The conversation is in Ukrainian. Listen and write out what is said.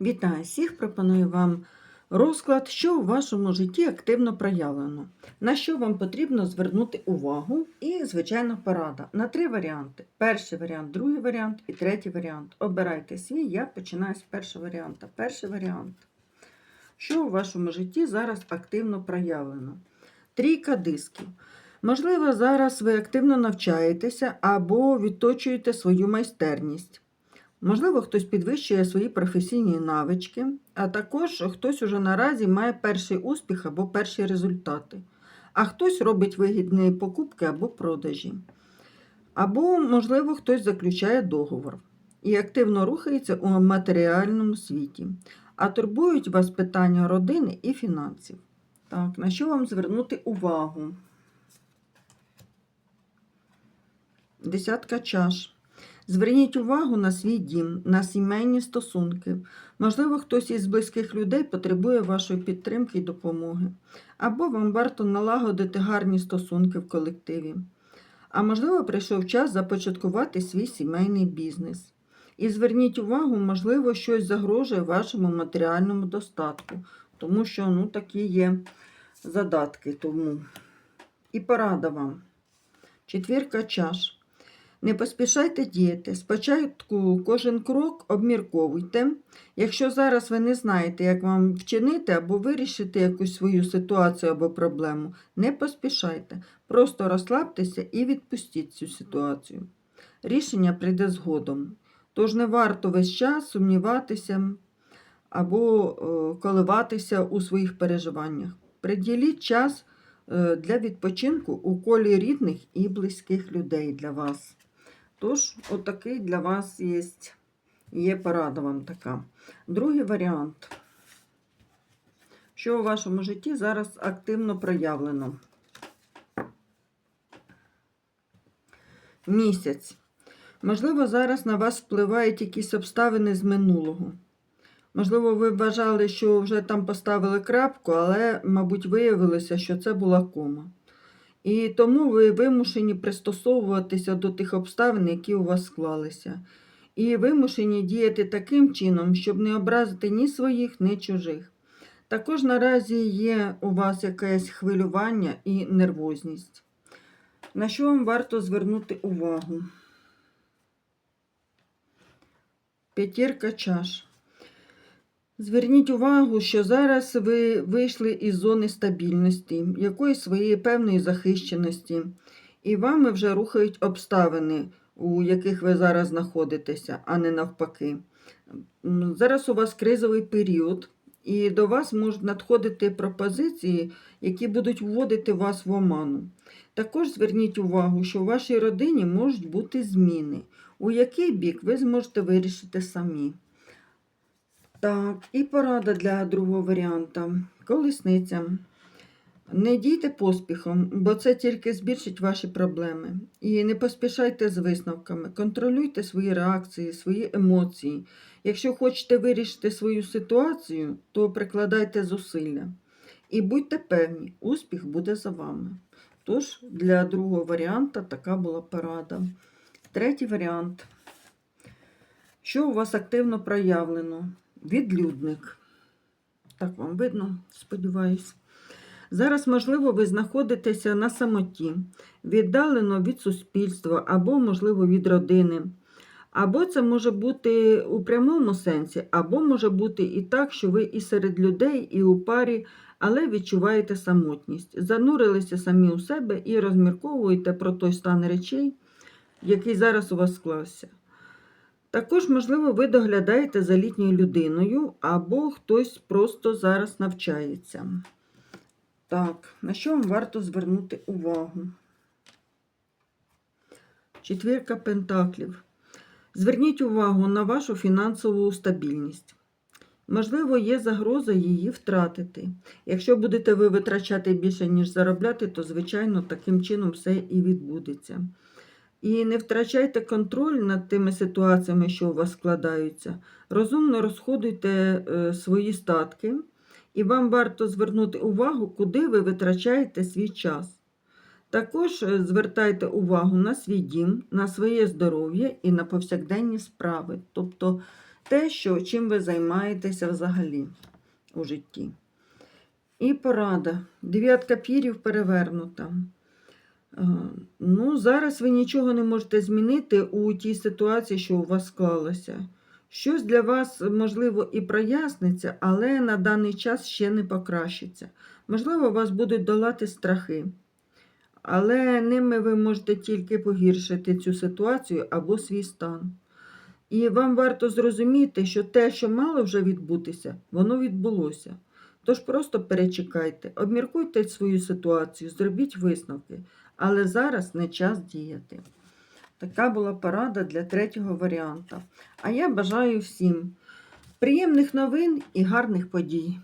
Вітаю всіх! Пропоную вам розклад, що у вашому житті активно проявлено, на що вам потрібно звернути увагу, і, звичайно, порада на три варіанти: перший варіант, другий варіант і третій варіант. Обирайте свій, я починаю з першого варіанта. Перший варіант. Що у вашому житті зараз активно проявлено? Трійка дисків. Можливо, зараз ви активно навчаєтеся або відточуєте свою майстерність. Можливо, хтось підвищує свої професійні навички, а також хтось уже наразі має перший успіх або перші результати, а хтось робить вигідні покупки або продажі. Або, можливо, хтось заключає договор і активно рухається у матеріальному світі, а турбують вас питання родини і фінансів. Так, на що вам звернути увагу? Десятка чаш. Зверніть увагу на свій дім, на сімейні стосунки. Можливо, хтось із близьких людей потребує вашої підтримки і допомоги. Або вам варто налагодити гарні стосунки в колективі. А можливо, прийшов час започаткувати свій сімейний бізнес. І зверніть увагу, можливо, щось загрожує вашому матеріальному достатку, тому що ну, такі є задатки тому. І порада вам. Четвірка чаш. Не поспішайте діяти. Спочатку кожен крок обмірковуйте. Якщо зараз ви не знаєте, як вам вчинити або вирішити якусь свою ситуацію або проблему, не поспішайте. Просто розслабтеся і відпустіть цю ситуацію. Рішення прийде згодом. Тож не варто весь час сумніватися або е, коливатися у своїх переживаннях. Приділіть час е, для відпочинку у колі рідних і близьких людей для вас. Тож, отакий для вас є, є порада вам така. Другий варіант. Що у вашому житті зараз активно проявлено? Місяць. Можливо, зараз на вас впливають якісь обставини з минулого. Можливо, ви вважали, що вже там поставили крапку, але, мабуть, виявилося, що це була кома. І тому ви вимушені пристосовуватися до тих обставин, які у вас склалися. І вимушені діяти таким чином, щоб не образити ні своїх, ні чужих. Також наразі є у вас якесь хвилювання і нервозність. На що вам варто звернути увагу? П'ятірка чаш. Зверніть увагу, що зараз ви вийшли із зони стабільності, якоїсь своєї певної захищеності, і вами вже рухають обставини, у яких ви зараз знаходитеся, а не навпаки. Зараз у вас кризовий період, і до вас можуть надходити пропозиції, які будуть вводити вас в оману. Також зверніть увагу, що у вашій родині можуть бути зміни, у який бік ви зможете вирішити самі. Так, і порада для другого варіанта. Колесниця. Не дійте поспіхом, бо це тільки збільшить ваші проблеми. І не поспішайте з висновками. Контролюйте свої реакції, свої емоції. Якщо хочете вирішити свою ситуацію, то прикладайте зусилля. І будьте певні, успіх буде за вами. Тож, для другого варіанта така була порада. Третій варіант. Що у вас активно проявлено? Відлюдник. Так вам видно, сподіваюсь. Зараз, можливо, ви знаходитеся на самоті, віддалено від суспільства, або, можливо, від родини. Або це може бути у прямому сенсі, або може бути і так, що ви і серед людей, і у парі, але відчуваєте самотність. Занурилися самі у себе і розмірковуєте про той стан речей, який зараз у вас склався. Також, можливо, ви доглядаєте за літньою людиною, або хтось просто зараз навчається. Так, на що вам варто звернути увагу? Четвірка пентаклів. Зверніть увагу на вашу фінансову стабільність. Можливо, є загроза її втратити. Якщо будете ви витрачати більше, ніж заробляти, то, звичайно, таким чином все і відбудеться. І не втрачайте контроль над тими ситуаціями, що у вас складаються. Розумно розходуйте е, свої статки, і вам варто звернути увагу, куди ви витрачаєте свій час. Також е, звертайте увагу на свій дім, на своє здоров'я і на повсякденні справи. Тобто те, що, чим ви займаєтеся взагалі у житті. І порада. Дев'ятка пірів перевернута. Е, Ну, зараз ви нічого не можете змінити у тій ситуації, що у вас склалося. Щось для вас, можливо, і проясниться, але на даний час ще не покращиться. Можливо, вас будуть долати страхи, але ними ви можете тільки погіршити цю ситуацію або свій стан. І вам варто зрозуміти, що те, що мало вже відбутися, воно відбулося. Тож просто перечекайте, обміркуйте свою ситуацію, зробіть висновки, але зараз не час діяти. Така була порада для третього варіанта. А я бажаю всім приємних новин і гарних подій.